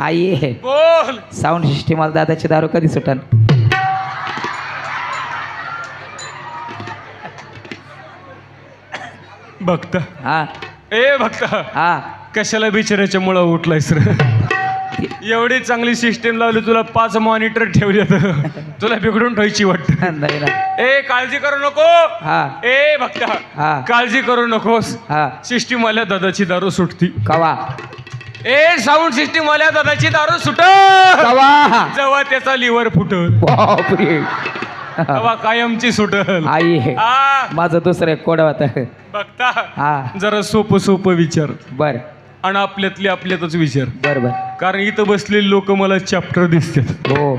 आई. बोल. Sound system दादाची दारू कधी सुटन? भक्त. हा. ए भक्त. हा. कशाला बिचाराच्या मुळं उठलायस रे? एवढी चांगली सिस्टीम लावली तुला पाच मॉनिटर ठेवले तुला बिघडून ठेवायची वाटत नाही ना. ए काळजी करू नको. हा. ए भक्त. हा. काळजी करू नकोस. हा. सिस्टीम वाल्या दादाची दारू सुटती. कवा? ए साऊंड सिस्टीम वाल्या दादाची दारू सुट जेव्हा त्याचा लिव्हर फुटल. बापरे. तेव्हा कायमची सुटल. आई आ. माझं दुसरं एक कोड होत. बघता. हा. जरा सोपं सोपं विचार. बर. आणि आपल्यातले आपल्यातच विचार. बर बर. कारण इथं बसलेले लोक मला चॅप्टर दिसतात. हो.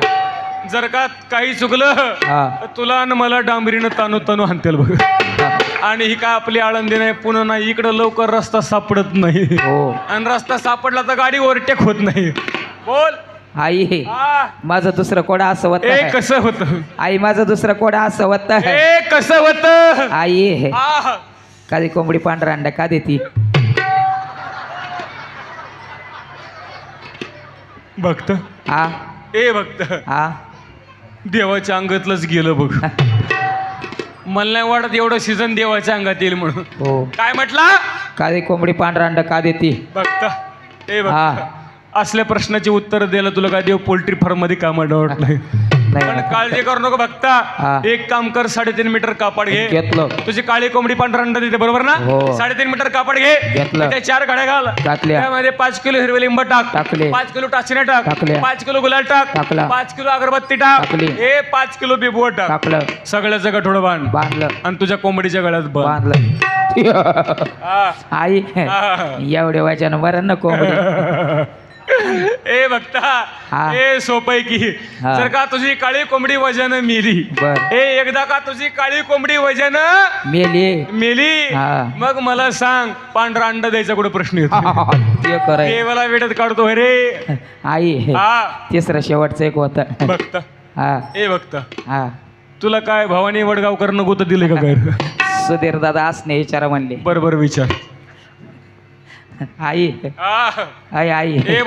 जर का काही चुकलं हा. तर तुला आणि मला डांबरीनं तानू तानू हाणतील बघ. हा. आणि ही काय आपली आळंदी नाही पुन्हा नाही इकडं लवकर रस्ता सापडत नाही. हो. आणि रस्ता सापडला तर गाडी ओव्हरटेक होत नाही. बोल. आई आ, माझं दुसरं कोडा असं होत ए कसं होत? आई माझं दुसरं कोडा असं होत ए कसं होत? आई आ, कधी कोंबडी पांढरा अंडा का देती? भक्त. हा. ए भक्त. हा. देवाच्या अंगातलंच गेलं बघ. मला नाही वाटत एवढं सीझन देवाच्या अंगात येईल म्हणून. हो. काय म्हटलं? कधी कोंबडी पांढरा अंडा का देती? बघता. हा. बघता. असल्या प्रश्नाची उत्तर द्यायला तुला काय देव पोल्ट्री फार्ममध्ये कामाला वाटलंय नाही पण. काळजी करू नको हा. बघता एक काम कर साडेतीन मीटर कापड घे घेतलं तुझी काळी कोंबडी पांढरा अंडा देते बरोबर ना हो. साडेतीन मीटर कापड घे घेतलं. त्या चार गाड्या घाल घातल्या. त्यामध्ये पाच किलो हिरवे लिंब टाक टाकले. पाच किलो टाचण्या टाक टाकल्या. पाच किलो गुलाल टाक टाकला. पाच किलो अगरबत्ती टाक टाकली. ए पाच किलो बिबुआ टाक टाकलं सगळ्याचं गठोडं बांध बांधलं आणि तुझ्या कोंबडीच्या गळ्यात बांध बांधलं हा. आई हा. एवढ्या वाच्यानं बरं ना कोंबडी ए बघता. ए सोपय की हा. जर का तुझी काळी कोंबडी वजन मेली ए एकदा का तुझी काळी कोंबडी वजन मेली. मेली. मग मला सांग पांढरा अंडा द्यायचा कुठे प्रश्न येतो? देवाला वेळेत काढतो रे. आई हा. तिसरं शेवटचं एक होतं. बघता हा. ए बघता हा. तुला काय भवानी वडगावकर नको तर दिले का काय? सुधीर दादा असणे विचारा म्हणले. बरोबर विचार. आई. आई आई.